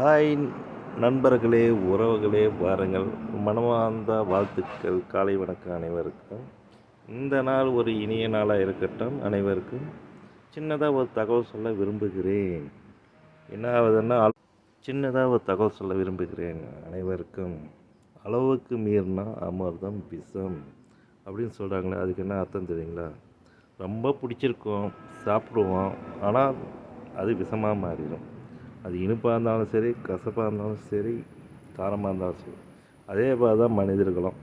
Hi நண்பர்களே உறவுகளே வாருங்கள். மனமார்ந்த வாழ்த்துக்கள். காலை வணக்கம் அனைவருக்கும். இந்த நாள் ஒரு இனிய நாளாக இருக்கட்டும் அனைவருக்கும். சின்னதாக ஒரு தகவல் சொல்ல விரும்புகிறேன். என்ன ஆகுதுன்னா சின்னதாக ஒரு தகவல் சொல்ல விரும்புகிறேன் அனைவருக்கும். அளவுக்கு மீறினா அமிர்தம் விஷம் அப்படின்னு சொல்கிறாங்களே அதுக்கு என்ன அர்த்தம் தெரியுங்களா? ரொம்ப பிடிச்சிருக்கும் சாப்பிடுவோம் ஆனால் அது விஷமாக மாறிடும். அது இனிப்பாக இருந்தாலும் சரி கசப்பாக இருந்தாலும் சரி காரமாக இருந்தாலும் சரி. அதே மாதிரி தான் மனிதர்களும்.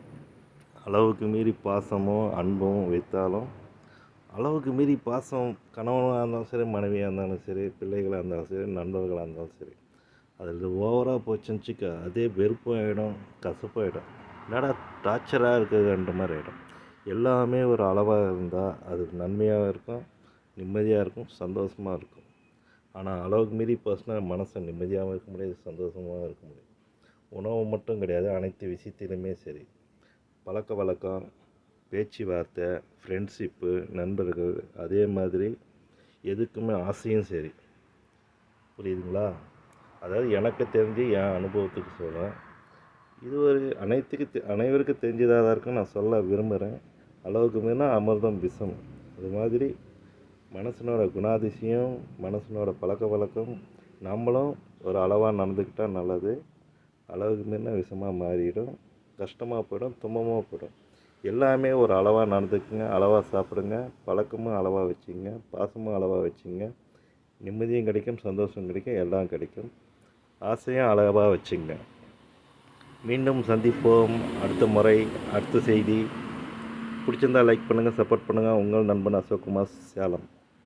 அளவுக்கு மீறி பாசமும் அன்பும் வைத்தாலும் அளவுக்கு மீறி பாசம் கணவனாக இருந்தாலும் சரி மனைவியாக இருந்தாலும் சரி பிள்ளைகளாக இருந்தாலும் சரி நண்பர்களாக இருந்தாலும் சரி அதில் ஓவராக போச்சுன்னு வச்சுக்க அதே வெறுப்பாகிடும் கசப்பாகிடும் என்னடா டார்ச்சராக இருக்குதுன்ற மாதிரி ஆகிடும் எல்லாமே ஒரு அளவாக இருந்தால் அது நன்மையாக இருக்கும் நிம்மதியாக இருக்கும் சந்தோஷமாக இருக்கும். ஆனால் அளவுக்கு மீறி போச்சுன்னா மனசு நிம்மதியாகவும் இருக்க முடியாது சந்தோஷமாகவும் இருக்க முடியாது உணவு மட்டும் கிடையாது அனைத்து விஷயத்திலுமே சரி. பழக்க வழக்கம் பேச்சுவார்த்தை ஃப்ரெண்ட்ஷிப்பு நண்பர்கள் அதே மாதிரி எதுக்குமே ஆசையும் சரி. புரியுதுங்களா? அதாவது எனக்கு தெரிஞ்சு என் அனுபவத்துக்கு சொல்கிறேன் இது ஒரு அனைத்துக்கு தெ- அனைவருக்கும் தெரிஞ்சதாக தான் இருக்கும் நான் சொல்ல விரும்புகிறேன் அளவுக்கு மீறினா அமிர்தம் விஷம். அது மாதிரி மனசனோட குணாதிசயம் மனசனோட பழக்க வழக்கம் நம்மளும் ஒரு அளவாக நடந்துக்கிட்டால் நல்லது. அளவுக்கு மீறினா விஷமாக மாறிடும். கஷ்டமாக போயிடும் துன்பமாக போயிடும். எல்லாமே ஒரு அளவாக நடந்துக்குங்க அளவாக சாப்பிடுங்க பழக்கமும் அளவாக வச்சுங்க பாசமும் அளவாக வச்சுங்க. நிம்மதியும் கிடைக்கும் சந்தோஷம் கிடைக்கும் எல்லாம் கிடைக்கும். ஆசையும் அளவாக வச்சுங்க. மீண்டும் சந்திப்போம். அடுத்த முறை அடுத்த செய்தி. பிடிச்சிருந்தா லைக் பண்ணுங்கள் சப்போர்ட் பண்ணுங்கள் உங்கள் நண்பன் அசோக்குமார் சேலம்.